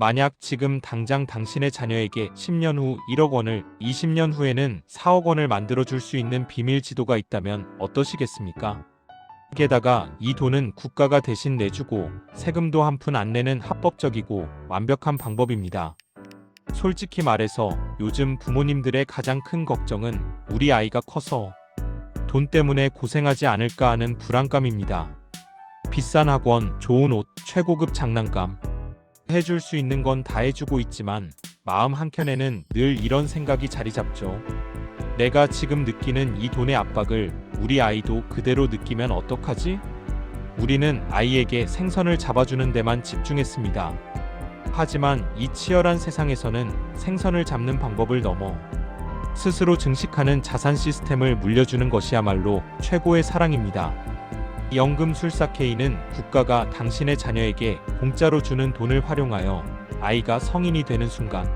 만약 지금 당장 당신의 자녀에게 10년 후 1억 원을, 20년 후에는 4억 원을 만들어 줄 수 있는 비밀 지도가 있다면 어떠시겠습니까? 게다가 이 돈은 국가가 대신 내주고 세금도 한 푼 안 내는 합법적이고 완벽한 방법입니다. 솔직히 말해서 요즘 부모님들의 가장 큰 걱정은 우리 아이가 커서 돈 때문에 고생하지 않을까 하는 불안감입니다. 비싼 학원, 좋은 옷, 최고급 장난감. 해줄 수 있는 건 다 해주고 있지만 마음 한켠에는 늘 이런 생각이 자리 잡죠. 내가 지금 느끼는 이 돈의 압박을 우리 아이도 그대로 느끼면 어떡하지? 우리는 아이에게 생선을 잡아주는 데만 집중했습니다. 하지만 이 치열한 세상에서는 생선을 잡는 방법을 넘어 스스로 증식하는 자산 시스템을 물려주는 것이야말로 최고의 사랑입니다. 연금술사 K는 국가가 당신의 자녀에게 공짜로 주는 돈을 활용하여 아이가 성인이 되는 순간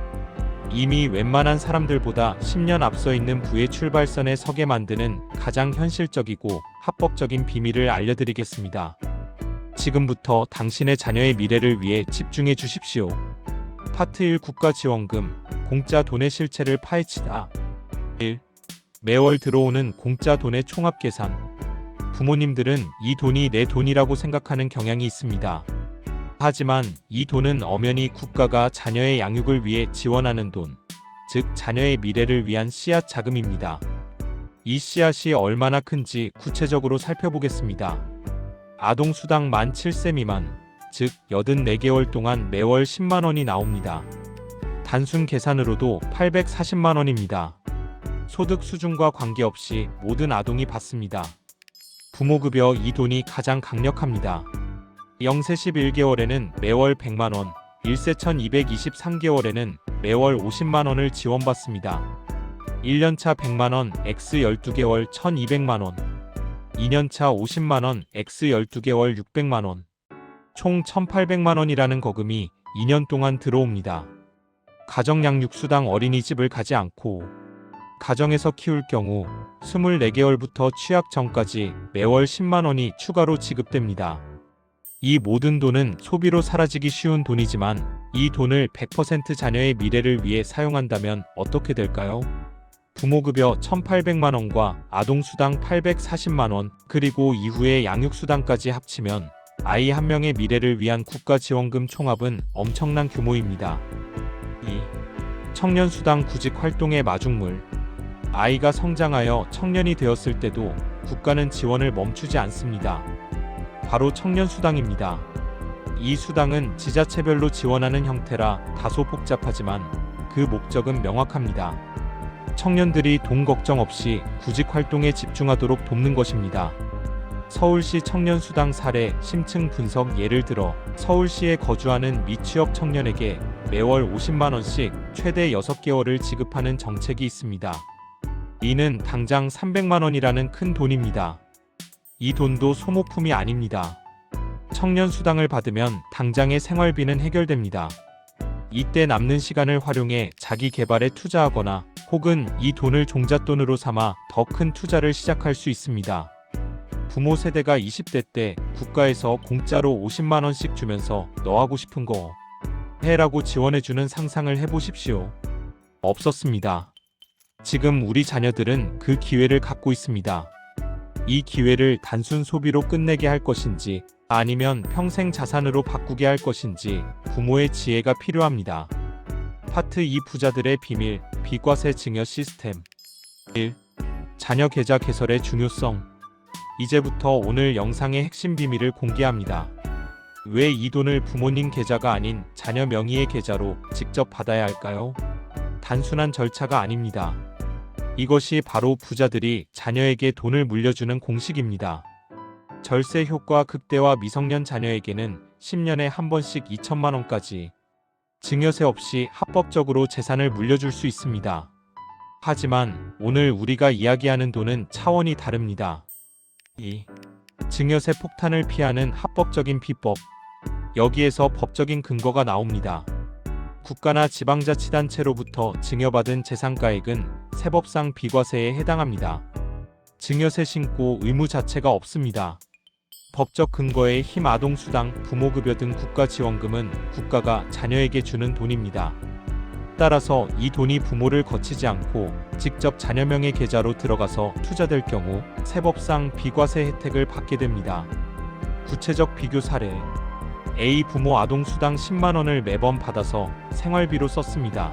이미 웬만한 사람들보다 10년 앞서 있는 부의 출발선에 서게 만드는 가장 현실적이고 합법적인 비밀을 알려드리겠습니다. 지금부터 당신의 자녀의 미래를 위해 집중해 주십시오. 파트 1 국가지원금 공짜 돈의 실체를 파헤치다 1. 매월 들어오는 공짜 돈의 총합 계산 부모님들은 이 돈이 내 돈이라고 생각하는 경향이 있습니다. 하지만 이 돈은 엄연히 국가가 자녀의 양육을 위해 지원하는 돈, 즉 자녀의 미래를 위한 씨앗 자금입니다. 이 씨앗이 얼마나 큰지 구체적으로 살펴보겠습니다. 아동 수당 만 7세 미만, 즉 84개월 동안 매월 10만 원이 나옵니다. 단순 계산으로도 840만 원입니다. 소득 수준과 관계없이 모든 아동이 받습니다. 부모급여 이 돈이 가장 강력합니다. 0세 11개월에는 매월 100만 원, 1세 1223개월에는 매월 50만 원을 지원받습니다. 1년차 100만 원, X 12개월 1200만 원, 2년차 50만 원, X 12개월 600만 원, 총 1800만 원이라는 거금이 2년 동안 들어옵니다. 가정양육수당 어린이집을 가지 않고 가정에서 키울 경우 24개월부터 취약 전까지 매월 10만 원이 추가로 지급됩니다. 이 모든 돈은 소비로 사라지기 쉬운 돈이지만 이 돈을 100% 자녀의 미래를 위해 사용한다면 어떻게 될까요? 부모급여 1,800만 원과 아동수당 840만 원, 그리고 이후에 양육수당까지 합치면 아이 한 명의 미래를 위한 국가지원금 총합은 엄청난 규모입니다. 2. 청년수당 구직 활동의 마중물 아이가 성장하여 청년이 되었을 때도 국가는 지원을 멈추지 않습니다. 바로 청년 수당입니다. 이 수당은 지자체별로 지원하는 형태라 다소 복잡하지만 그 목적은 명확합니다. 청년들이 돈 걱정 없이 구직 활동에 집중하도록 돕는 것입니다. 서울시 청년수당 사례 심층 분석 예를 들어 서울시에 거주하는 미취업 청년에게 매월 50만원씩 최대 6개월을 지급하는 정책이 있습니다. 이는 당장 300만원이라는 큰 돈입니다. 이 돈도 소모품이 아닙니다. 청년 수당을 받으면 당장의 생활비는 해결됩니다. 이때 남는 시간을 활용해 자기 개발에 투자하거나 혹은 이 돈을 종잣돈으로 삼아 더 큰 투자를 시작할 수 있습니다. 부모 세대가 20대 때 국가에서 공짜로 50만원씩 주면서 너 하고 싶은 거 해라고 지원해주는 상상을 해보십시오. 없었습니다. 지금 우리 자녀들은 그 기회를 갖고 있습니다. 이 기회를 단순 소비로 끝내게 할 것인지 아니면 평생 자산으로 바꾸게 할 것인지 부모의 지혜가 필요합니다. 파트 2 부자들의 비밀 비과세 증여 시스템 1. 자녀 계좌 개설의 중요성 이제부터 오늘 영상의 핵심 비밀을 공개합니다. 왜 이 돈을 부모님 계좌가 아닌 자녀 명의의 계좌로 직접 받아야 할까요? 단순한 절차가 아닙니다. 이것이 바로 부자들이 자녀에게 돈을 물려주는 공식입니다. 절세 효과 극대화 미성년 자녀에게는 10년에 한 번씩 2천만 원까지 증여세 없이 합법적으로 재산을 물려줄 수 있습니다. 하지만 오늘 우리가 이야기하는 돈은 차원이 다릅니다. 2. 증여세 폭탄을 피하는 합법적인 비법. 여기에서 법적인 근거가 나옵니다. 국가나 지방자치단체로부터 증여받은 재산가액은 세법상 비과세에 해당합니다. 증여세 신고 의무 자체가 없습니다. 법적 근거에 힘 아동수당, 부모급여 등 국가지원금은 국가가 자녀에게 주는 돈입니다. 따라서 이 돈이 부모를 거치지 않고 직접 자녀명의 계좌로 들어가서 투자될 경우 세법상 비과세 혜택을 받게 됩니다. 구체적 비교 사례 A 부모 아동 수당 10만 원을 매번 받아서 생활비로 썼습니다.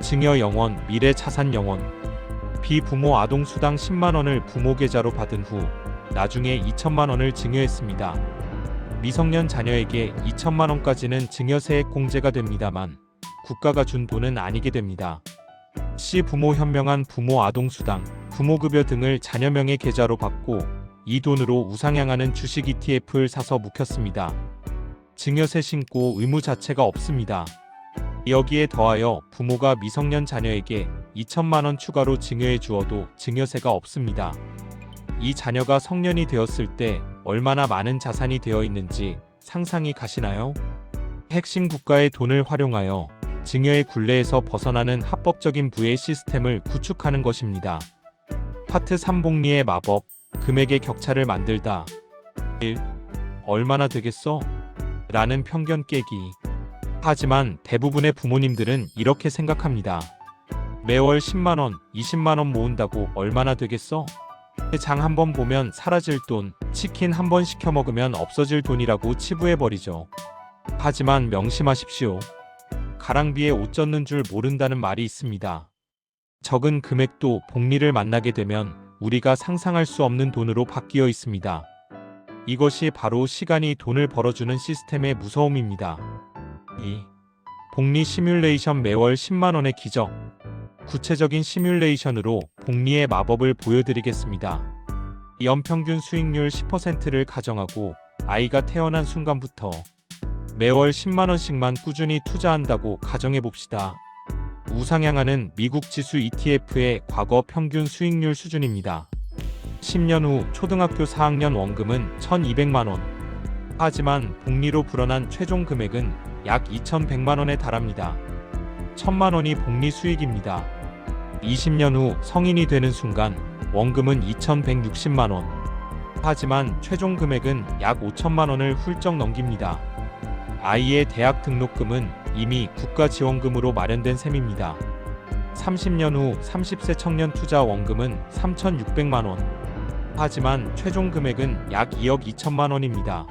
증여 영원, 미래 자산 영원 B 부모 아동 수당 10만 원을 부모 계좌로 받은 후 나중에 2천만 원을 증여했습니다. 미성년 자녀에게 2천만 원까지는 증여세액 공제가 됩니다만 국가가 준 돈은 아니게 됩니다. C 부모 현명한 부모 아동 수당, 부모 급여 등을 자녀 명의 계좌로 받고 이 돈으로 우상향하는 주식 ETF를 사서 묵혔습니다. 증여세 신고 의무 자체가 없습니다. 여기에 더하여 부모가 미성년 자녀에게 2천만 원 추가로 증여해 주어도 증여세가 없습니다. 이 자녀가 성년이 되었을 때 얼마나 많은 자산이 되어 있는지 상상이 가시나요? 핵심 국가의 돈을 활용하여 증여의 굴레에서 벗어나는 합법적인 부의 시스템을 구축하는 것입니다. 파트 3 복리의 마법, 금액의 격차를 만들다. 1. 얼마나 되겠어? 라는 편견 깨기. 하지만 대부분의 부모님들은 이렇게 생각합니다. 매월 10만원, 20만원 모은다고 얼마나 되겠어? 장 한 번 보면 사라질 돈, 치킨 한 번 시켜 먹으면 없어질 돈이라고 치부해버리죠. 하지만 명심하십시오. 가랑비에 옷 젖는 줄 모른다는 말이 있습니다. 적은 금액도 복리를 만나게 되면 우리가 상상할 수 없는 돈으로 바뀌어 있습니다. 이것이 바로 시간이 돈을 벌어주는 시스템의 무서움입니다. 2. 복리 시뮬레이션 매월 10만원의 기적. 구체적인 시뮬레이션으로 복리의 마법을 보여드리겠습니다. 연평균 수익률 10%를 가정하고 아이가 태어난 순간부터 매월 10만원씩만 꾸준히 투자한다고 가정해 봅시다. 우상향하는 미국 지수 ETF의 과거 평균 수익률 수준입니다. 10년 후 초등학교 4학년 원금은 1200만 원. 하지만 복리로 불어난 최종 금액은 약 2100만 원에 달합니다. 1000만 원이 복리 수익입니다. 20년 후 성인이 되는 순간 원금은 2160만 원. 하지만 최종 금액은 약 5천만 원을 훌쩍 넘깁니다. 아이의 대학 등록금은 이미 국가 지원금으로 마련된 셈입니다. 30년 후 30세 청년 투자 원금은 3,600만 원. 하지만 최종 금액은 약 2억 2천만 원입니다.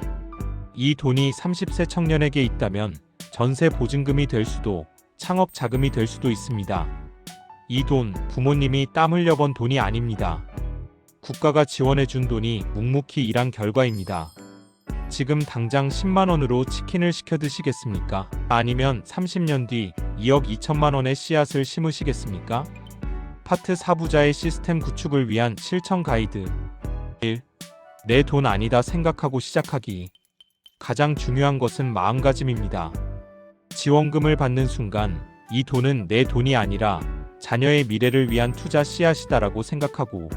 이 돈이 30세 청년에게 있다면 전세 보증금이 될 수도 창업 자금이 될 수도 있습니다. 이 돈 부모님이 땀 흘려 번 돈이 아닙니다. 국가가 지원해 준 돈이 묵묵히 일한 결과입니다. 지금 당장 10만 원으로 치킨을 시켜 드시겠습니까? 아니면 30년 뒤 2억 2천만 원의 씨앗을 심으시겠습니까? 파트 4부자의 시스템 구축을 위한 실천 가이드 1. 내 돈 아니다 생각하고 시작하기 가장 중요한 것은 마음가짐입니다. 지원금을 받는 순간 이 돈은 내 돈이 아니라 자녀의 미래를 위한 투자 씨앗이다라고 생각하고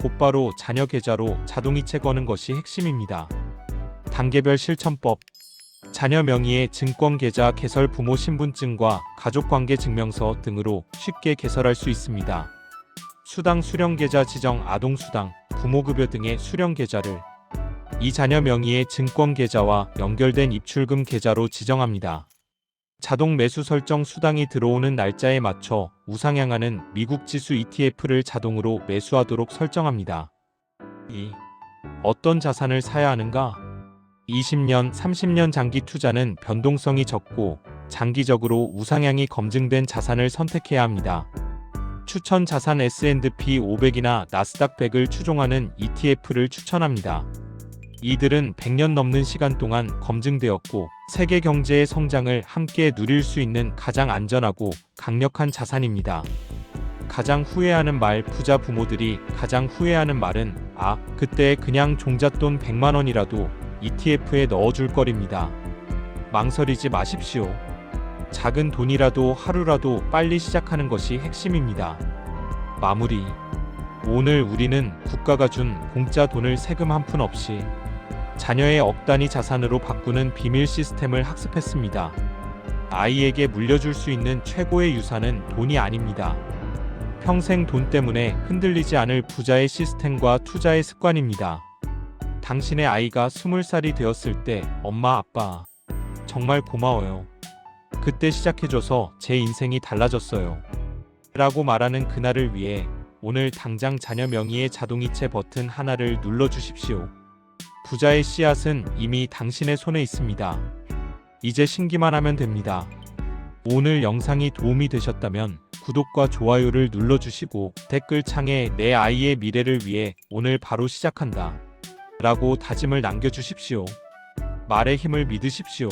곧바로 자녀 계좌로 자동이체 거는 것이 핵심입니다. 단계별 실천법 자녀 명의의 증권 계좌 개설 부모 신분증과 가족관계 증명서 등으로 쉽게 개설할 수 있습니다. 수당 수령 계좌 지정 아동 수당, 부모급여 등의 수령 계좌를 이 자녀 명의의 증권 계좌와 연결된 입출금 계좌로 지정합니다. 자동 매수 설정 수당이 들어오는 날짜에 맞춰 우상향하는 미국 지수 ETF를 자동으로 매수하도록 설정합니다. 2. 어떤 자산을 사야 하는가? 20년, 30년 장기 투자는 변동성이 적고 장기적으로 우상향이 검증된 자산을 선택해야 합니다. 추천 자산 S&P 500이나 나스닥 100을 추종하는 ETF를 추천합니다. 이들은 100년 넘는 시간 동안 검증되었고 세계 경제의 성장을 함께 누릴 수 있는 가장 안전하고 강력한 자산입니다. 가장 후회하는 말 부자 부모들이 가장 후회하는 말은 아 그때 그냥 종잣돈 100만 원이라도 ETF에 넣어줄 거립니다. 망설이지 마십시오. 작은 돈이라도 하루라도 빨리 시작하는 것이 핵심입니다. 마무리. 오늘 우리는 국가가 준 공짜 돈을 세금 한 푼 없이 자녀의 억 단위 자산으로 바꾸는 비밀 시스템을 학습했습니다. 아이에게 물려줄 수 있는 최고의 유산은 돈이 아닙니다. 평생 돈 때문에 흔들리지 않을 부자의 시스템과 투자의 습관입니다. 당신의 아이가 20살이 되었을 때 엄마 아빠 정말 고마워요. 그때 시작해줘서 제 인생이 달라졌어요. 라고 말하는 그날을 위해 오늘 당장 자녀 명의의 자동이체 버튼 하나를 눌러주십시오. 부자의 씨앗은 이미 당신의 손에 있습니다. 이제 신기만 하면 됩니다. 오늘 영상이 도움이 되셨다면 구독과 좋아요를 눌러주시고 댓글창에 내 아이의 미래를 위해 오늘 바로 시작한다. 라고 다짐을 남겨주십시오. 말의 힘을 믿으십시오.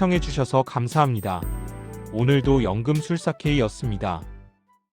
시청해주셔서 감사합니다. 오늘도 연금술사 K였습니다.